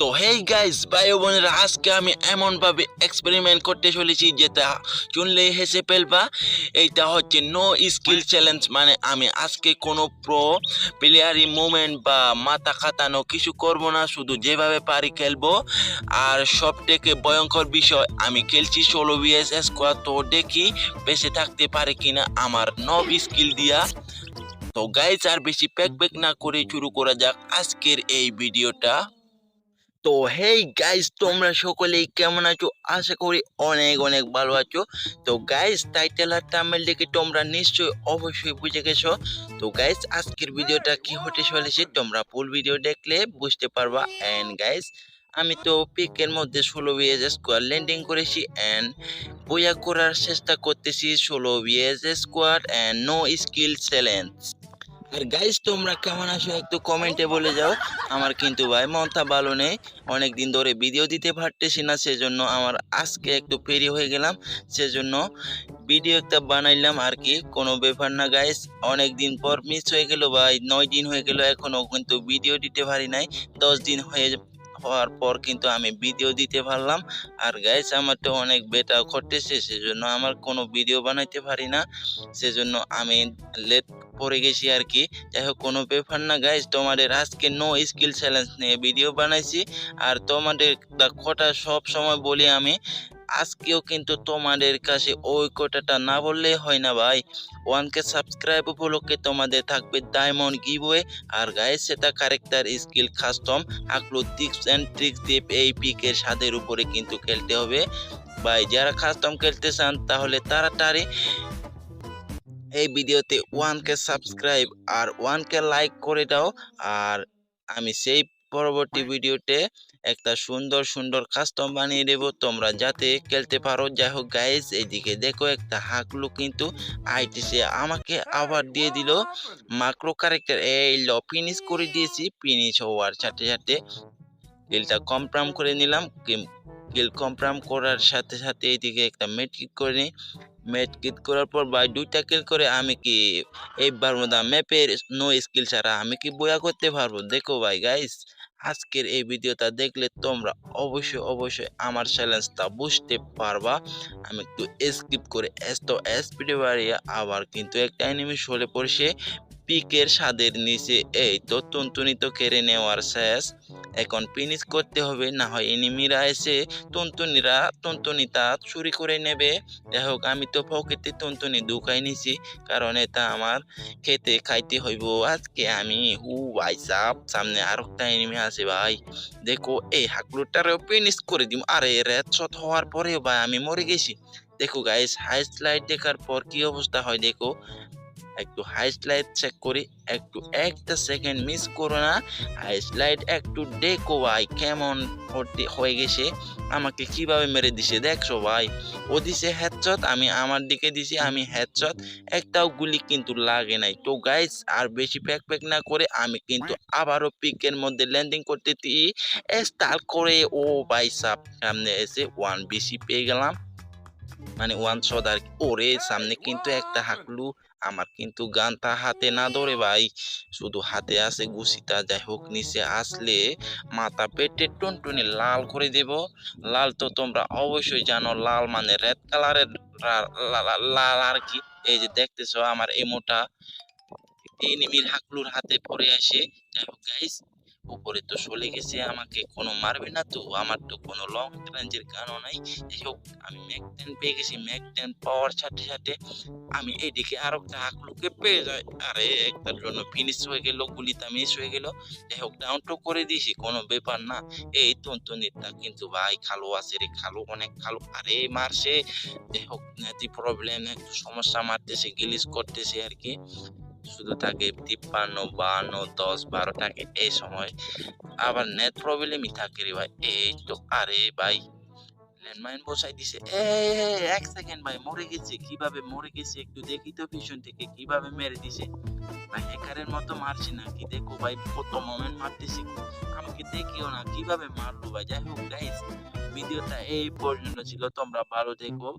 তো hey guys ভাই বোনেরা, আজকে আমি এমনভাবে এক্সপেরিমেন্ট করতে চলেছি যেটা চুনলে হেসে ফেলবা। এইটা হচ্ছে নো স্কিল চ্যালেঞ্জ মানে আমি আজকে কোনো প্রো প্লেয়ারি মুভমেন্ট বা মাথা খাতানো কিছু করব না, শুধু যেভাবে পারি খেলব। আর সব থেকে ভয়ঙ্কর বিষয়, আমি খেলছি ষোলো বিএস স্কোয়াড তো দেখি বেঁচে থাকতে পারে কিনা আমার নব স্কিল দিয়া। তো গাইজ আর বেশি প্যাক প্যাক না করে শুরু করা যাক আজকের এই ভিডিওটা তো হেই গাইজ তোমরা সকলেই কেমন আছো? আশা করি অনেক অনেক ভালো আছো। তো গাইজ টাইটেল আর থাম্বনেল দেখে তোমরা নিশ্চয়ই অবশ্যই বুঝে গেছো। তো গাইজ আজকের ভিডিওটা কি হতে চলেছে? তোমরা ফুল ভিডিও দেখলে বুঝতে পারবা। এন্ড গাইজ আমি তো পিকের মধ্যে ষোলো বিএস স্কোয়ার ল্যান্ডিং করেছি। অ্যান্ড বইয়া করার চেষ্টা করতেছি ষোলো B S square and no skill challenge R guys তোমরা কেমন আছো? একটু কমেন্টে বলে যাও। আমার কিন্তু ভাই মনটা ভালো নেই। অনেক দিন ধরে ভিডিও দিতে পারতেছি না, সেজন্য আমার আজকে একটু ফেরি হয়ে গেলাম। সেজন্য ভিডিও একটা বানাইলাম আর কি। কোনো ব্যাপার না গাইজ অনেক দিন পর মিস হয়ে গেল ভাই। নয় দিন হয়ে গেল এখনও কিন্তু ভিডিও দিতে পারি নাই। দশ দিন হয়ে হওয়ার পর কিন্তু আমি ভিডিও দিতে পারলাম। আর গাইস আমার তো অনেক বেটা ঘটতেছে, সেজন্য আমার কোনো ভিডিও বানাইতে পারি না। সেজন্য আমি লেট পড়ে গেছি আর কি। যাই হোক, কোনো ব্যাপার না গাইজ তোমাদের আজকে নো স্কিল চ্যালেঞ্জ নিয়ে ভিডিও বানাইছি। আর তোমাদের কটা সব সময় বলি আমি আজকেও কিন্তু তোমাদের কাছে ওই কথাটা না বললেই হয় না ভাই। ওয়ানকে সাবস্ক্রাইব উপলক্ষে তোমাদের থাকবে ডায়মন্ড গিভওয়ে আর গায়ে সেটা ক্যারেক্টার স্কিল কাস্টম আকলো টিপস অ্যান্ড ট্রিক্স দিয়ে এই পিকের স্বাদের উপরে কিন্তু খেলতে হবে। ভাই, যারা কাস্টম খেলতে চান তাহলে তাড়াতাড়ি এই ভিডিওতে ওয়ানকে সাবস্ক্রাইব আর ওয়ানকে লাইক করে দাও। আর আমি সেই পরবর্তী ভিডিওতে একটা সুন্দর সুন্দর কাস্টম বানিয়ে দেবো। তোমরা যাতে খেলতে পারো। যাই হোক গাইজ এইদিকে দেখো একটা হাকলু কিন্তু আইটিসে আমাকে আবার দিয়ে দিল। মাইক্রো ক্যারেক্টার এই ল ফিনিশ করে দিয়েছি। ফিনিশ হওয়ার সাথে সাথে কিলটা কনফার্ম করে নিলাম। কিল কনফার্ম করার সাথে সাথে এইদিকে একটা মেট্রিক করে নিই। ম্যাচ কিট করার পর ভাই দুইটা কিল করে আমি কি এইবার মধ্যে ম্যাপের নো স্কিল ছাড়া আমি কি বয়া করতে পারব? দেখো ভাই গাইস আজকের এই ভিডিওটা দেখলে তোমরা অবশ্যই অবশ্যই আমার চ্যালেঞ্জটা বুঝতে পারবা। আমি একটু স্কিপ করে এত স্পিডে বাড়িয়ে আবার কিন্তু একটা অ্যানিমেশ হলে পরে পড়ছে পিকের স্বাদের নিচে এই তো টুনটুনি তো কেড়ে নেওয়ার শেষ এখন ফিনিশ করতে হবে, না হয় এনিমিরা এসে টুনটুনিরা টুনটুনিটা চুরি করে নেবে। যাই হোক, আমি তো পকেটে টুনটুনি ঢুকাই নিছি, কারণ এটা আমার খেতে খাইতে হইব। আজকে আমি, হু, ভাই সাপ সামনে আর একটা এনিমি আছে ভাই। দেখো, এই হাকলুটারেও ফিনিশ করে দিব আরে রেড শট হওয়ার পরেও ভাই আমি মরে গেছি। দেখো গাইস হাইস্ট লাইট দেখার পর কি অবস্থা হয়, দেখো। একটু হাইস্ট লাইট চেক করি, একটু একটা সেকেন্ড মিস করো না। হাইস্ট লাইট একটু দেখো ভাই, কেমন হতে হয়ে গেছে। আমাকে কীভাবে মেরে দিছে দেখছ ভাই? ও দিছে হেডশট আমি আমার দিকে দিছি, আমি হেডশট একটাও গুলি কিন্তু লাগে নাই। তো গাইস আর বেশি প্যাক প্যাক না করে আমি কিন্তু আবারও পিকের মধ্যে ল্যান্ডিং করতে দিই স্টার করে, ও ভাই সাপ সামনে এসে ওয়ান বেশি পেয়ে গেলাম। মানে ওয়ান শট আর ওরে, সামনে কিন্তু একটা হাকলু। আমার কিন্তু গানটা হাতে না ধরে ভাই। শুধু হাতে আছে গুছিটা, যাই হোক, নিচে আসলে মাথা পেটে টুনটুনি লাল করে দেব। লাল তো তোমরা অবশ্যই জানো, লাল মানে রেড কালারের লাল আর কি। এই যে দেখতেছো আমার এমোটা এনিমির হাকলুর হাতে পড়ে আসে যাই হোক গাইস উপরে তো চলে গেছে, আমাকে কোনো মারবে না তো। আমার তো কোনো লং রেঞ্জের গানও নাই। যাই হোক আমি ম্যাক টেন পেয়ে গেছি। ম্যাক টেন পাওয়ার সাথে সাথে আমি এইদিকে আরও একটা হাকলুকে পেয়ে যাই। আরে, একটার জন্য ফিনিশ হয়ে গেল, গুলিটা মিস হয়ে গেল। যাই হোক ডাউন তো করে দিয়েছি, কোনো ব্যাপার না। এই তন্তনিটা কিন্তু ভাই খালো আছে রে, খালো অনেক খালো। আরে, মারছে। যাই হোক নেতি প্রবলেম একটু সমস্যা মারতেছে গিলিস করতেছে আর কি। শুধু থাকে তিপ্পান্ন বান্ন দশ বারো থাকে এই সময়। আবার নেট প্রবলেমই থাকে রে ভাই। এই তো, আরে ভাই ল্যান্ডমাইন বসাই দিছে। এক সেকেন্ড ভাই, মরে গেছে। কীভাবে মরে গেছে একটু দেখি তো পিছন থেকে, কীভাবে মেরে দিছে? ভাই হ্যাকারের মতো মারছে না। কি দেখো ভাই, কত মোমেন্ট মারতেছি। আমাকে দেখিও না, কীভাবে মারলো ভাই? যাই হোক গাইস ভিডিওটা এই পর্যন্ত ছিল। তোমরা ভালো দেখো